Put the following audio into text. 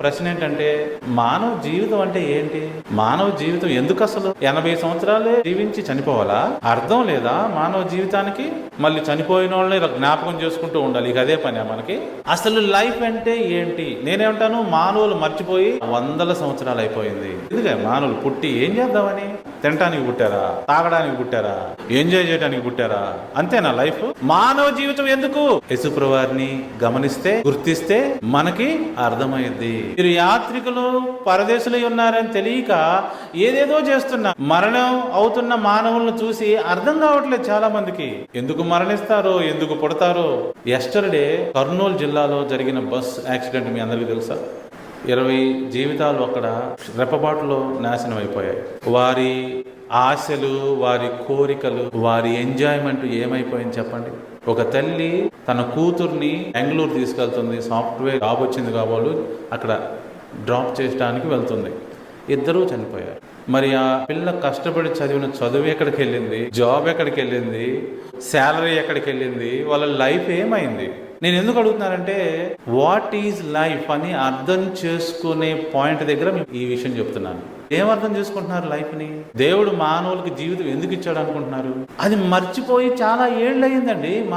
ప్రశ్న ఏంటంటే మానవ జీవితం అంటే ఏంటి? మానవ జీవితం ఎందుకు అసలు? ఎనభై సంవత్సరాలే జీవించి చనిపోవాలా? అర్థం లేదా? మానవ జీవితానికి మళ్ళీ చనిపోయిన వాళ్ళని జ్ఞాపకం చేసుకుంటూ ఉండాలి. ఇక అదే పని మనకి. అసలు లైఫ్ అంటే ఏంటి? నేనేమంటాను? మానవులు మర్చిపోయి వందల సంవత్సరాలు అయిపోయింది. ఎందుకే మానవులు పుట్టి ఏం చేద్దామని? తినటానికి పుట్టారా? తాగడానికి పుట్టారా? ఎంజాయ్ చేయడానికి పుట్టారా? అంతేనా లైఫ్? మానవ జీవితం ఎందుకు? యశుప్రభు వారిని గమనిస్తే గుర్తిస్తే మనకి అర్థమైంది మీరు యాత్రికులు పరదేశులై ఉన్నారని తెలియక ఏదేదో చేస్తున్నా మరణం అవుతున్న మానవులను చూసి అర్థం కావట్లేదు చాలా మందికి ఎందుకు మరణిస్తారో ఎందుకు పుడతారో? ఎస్టర్డే కర్నూలు జిల్లాలో జరిగిన బస్ యాక్సిడెంట్ మీ అందరికీ తెలుసా? ఇరవై జీవితాలు అక్కడ రెప్పబాటులో నాశనం అయిపోయాయి. వారి ఆశలు వారి కోరికలు వారి ఎంజాయ్మెంట్ ఏమైపోయింది చెప్పండి? ఒక తల్లి తన కూతుర్ని బెంగళూరు తీసుకెళ్తుంది సాఫ్ట్వేర్ జాబ్ వచ్చింది కాబోలు అక్కడ డ్రాప్ చేయడానికి వెళ్తుంది. ఇద్దరూ చనిపోయారు. మరి ఆ పిల్ల కష్టపడి చదివిన చదువు ఎక్కడికి వెళ్ళింది? జాబ్ ఎక్కడికి వెళ్ళింది? శాలరీ ఎక్కడికి వెళ్ళింది? వాళ్ళ లైఫ్ ఏమైంది? నేను ఎందుకు అడుగుతున్నానంటే వాట్ ఈజ్ లైఫ్ అని అర్థం చేసుకునే పాయింట్ దగ్గర మీకు ఈ విషయం చెప్తున్నాను. ఏం అర్థం చేసుకుంటున్నారు లైఫ్ని? దేవుడు మానవులకి జీవితం ఎందుకు ఇచ్చాడు అనుకుంటున్నారు? అది మర్చిపోయి చాలా ఏళ్ళు అయ్యిందండి మా